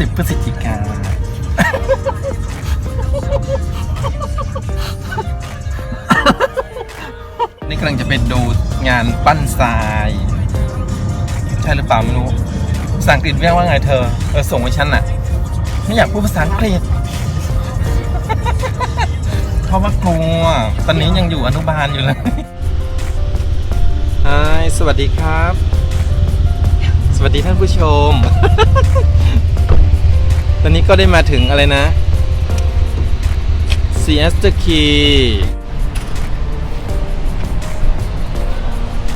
10พฤศจิกานี่กำลังจะไปดูงานปั้นทราย ใช่หรือเปล่าไม่รู้ภาษาอังกฤษเรียกว่าไงเธอ เออส่งให้ฉันน่ะ ไม่อยากพูดภาษาอังกฤษเพราะว่ากลัวตอนนี้ยังอยู่อนุบาลอยู่เลยฮายสวัสดีครับ สวัสดีท่านผู้ชม ตอนนี้ก็ได้มาถึงอะไรนะ s i e s t Key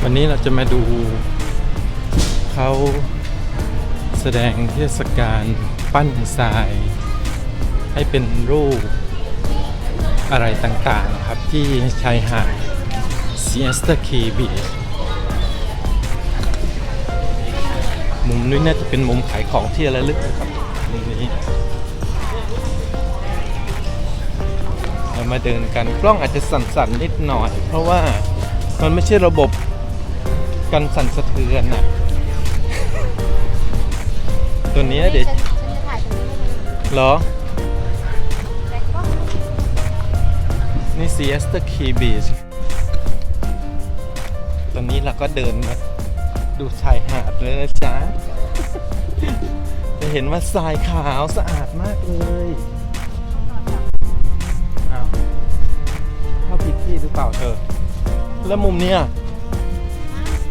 วันนี้เราจะมาดูเขาแสดงเทศกาลปั้นทราย ให้เป็นรูปอะไรต่างๆครับที่ชายหาด s i e s t Key Beach มุมนี้น่าจะเป็นมุมขายของที่ระลึกนะครับ มุมนี้เรามาเดินกันกล้องอาจจะสั่นๆนิดหน่อย เพราะว่ามันไม่ใช่ระบบกันสั่นสะเทือนน่ะตัวเนี้ยเดี๋ยวฉันจะถ่ายตรงนี้ให้ดูเหรอแต่ก็นี่ Siesta Key Beach ตอนนี้เราก็เดินมาดูชายหาดเลยนะจ๊ะจะ เห็นว่าทรายขาวสะอาดมากเลยอ้าวเข้าผิดที่หรือเปล่าเธอ แล้วมุมเนี้ย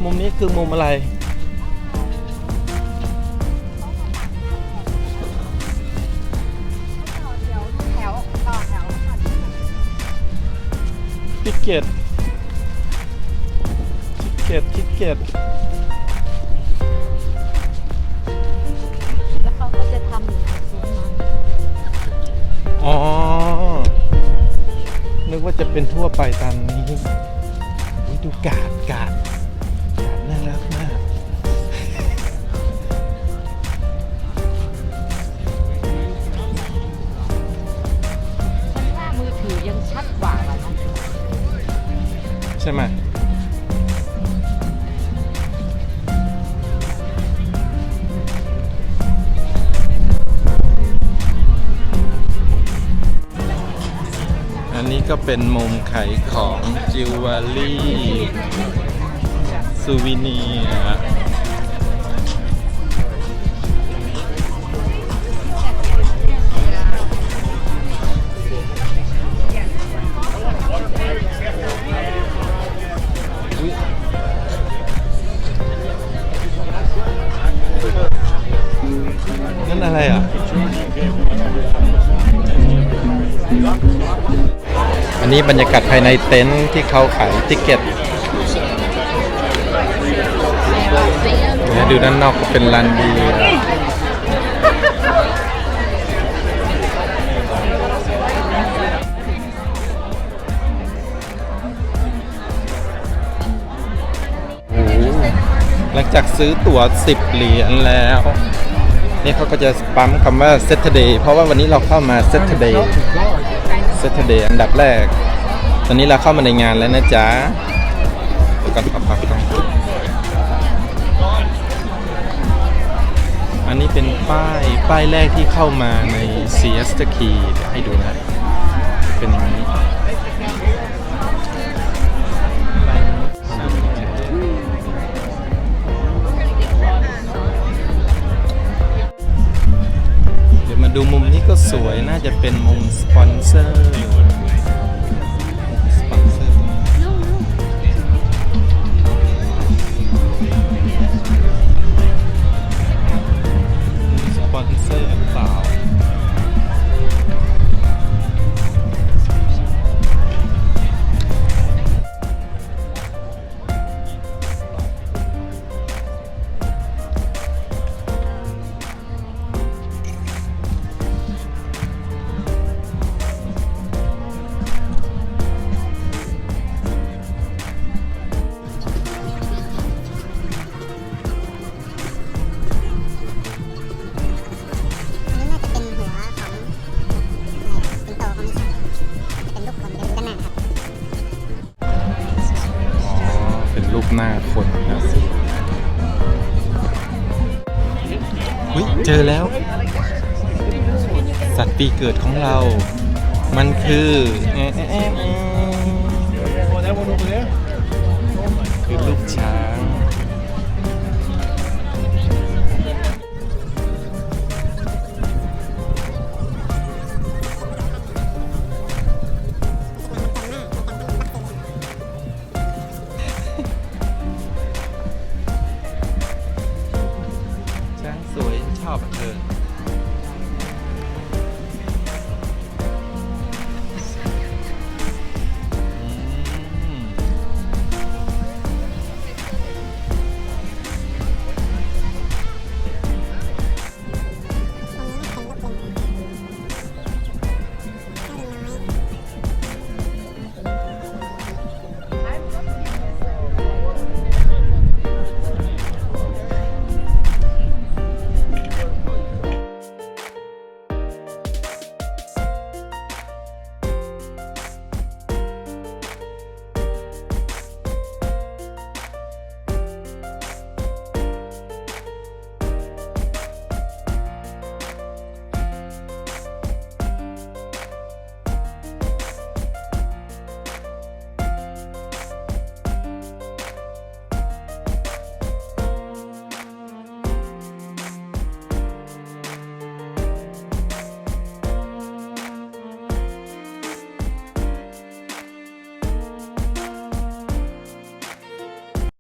มุมนี้คือมุมอะไรต่อแถวค่ะทิเก็ตทิเก็ตทิเก็ต เป็นทั่วไปตามนี้ดูกาดกาด ก็เป็นมุมขายของจิวเวลรี่ ซูวิเนียร์ นี้บรรยากาศภายในเต็นท์ที่เขาขายติเก็ตดูด้านนอกก็เป็นลานเบีโอ้โหหลังจากซื้อตั๋ว 10 เหรียญแล้ว นี่เขาก็จะปั๊มคำว่า Saturday เพราะว่าวันนี้เราเข้ามา Saturday Saturday อันดับแรก ตอนนี้เราเข้ามาในงานแล้วนะจ๊ะเดี๋ยวก่อนขอพักก่อนอันนี้เป็นป้าย ป้ายแรกที่เข้ามาใน Siesta Key เดี๋ยวให้ดูนะ เป็นอย่างนี้เดี๋ยวมาดูมุมนี้ก็สวยน่าจะเป็นมุมสปอนเซอร์ เจอแล้ว สัตว์ปีเกิดของเรา มันคือคือลูกช้าง